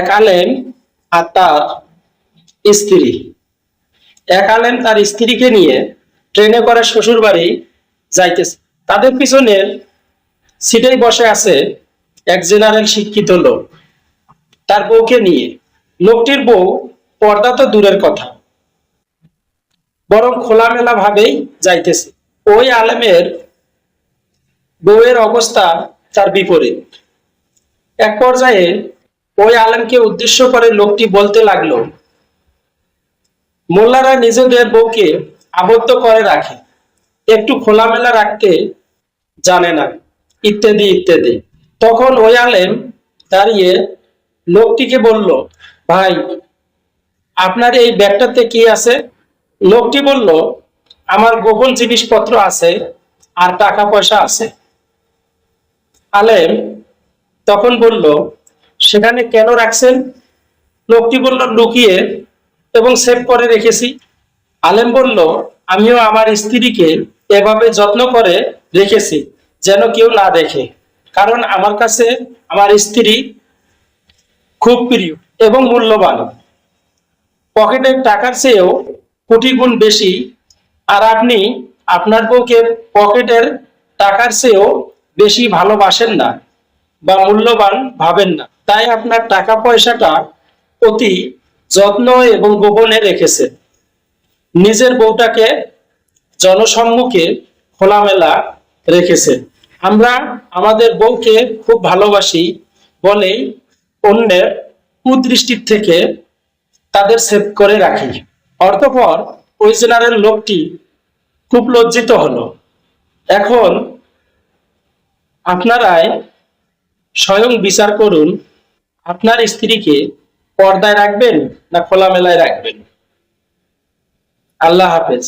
এক আলেম আর তার স্ত্রী। এক আলেম তার স্ত্রীকে নিয়ে ট্রেনে করে শ্বশুর বাড়ি যাইতেছে। তাদের পিছনের সিটেই বসে আছে এক জেনারেল শিক্ষিত লোক। তার বউকে নিয়ে। লোকটির বউ পর্দা তো দূরের কথা। বরং খোলামেলা ভাবেই যাইতেছে। ওই আলেমের বউয়ের অবস্থা তার বিপরীত। এক পর্যায়ে ওই আলেমকে উদ্দেশ্য করে লোকটি বলতে লাগল, মোল্লারা নিজেদের বউকে আবদ্ধ করে রাখে, একটু খোলামেলা রাখতে জানে না, ইত্যাদি ইত্যাদি। তখন ওই আলেম দাঁড়িয়ে লোকটিকে বলল, ভাই, আপনার এই ব্যাগটাতে কি আছে? লোকটি বলল, আমার গোপন জিনিসপত্র আছে আর টাকা পয়সা আছে। আলেম তখন বলল সেখানে কেন রাখছেন? লোকটি বলল, লুকিয়ে এবং সেভ করে রেখেছি। আলেম বলল, আমিও আমার স্ত্রীকে এভাবে যত্ন করে রেখেছি, যেন কেউ না দেখে। কারণ আমার কাছে আমার স্ত্রী খুব প্রিয় এবং মূল্যবান। পকেটের টাকার চেয়েও কোটি গুণ বেশি। আর আপনি আপনার বউকে পকেটের টাকার চেয়েও বেশি ভালোবাসেন না বা মূল্যবান ভাবেন না। তাই আপনার টাকা পয়সাটা অতি যত্ন এবং গোপনে রেখেছে। নিজের বউটাকে জনসম্মুখে খোলামেলা রেখেছে। আমরা আমাদের বউকে খুব ভালোবাসি বলেই অন্যের কুদৃষ্টির থেকে তাদের সেভ করে রাখি। অর্থপর ওই জেনারেল লোকটি খুব লজ্জিত হলো। এখন আপনারাই স্বয়ং বিচার করুন আপনার স্ত্রীকে পর্দায় রাখবেন না খোলামেলায় রাখবেন? আল্লাহ হাফেজ।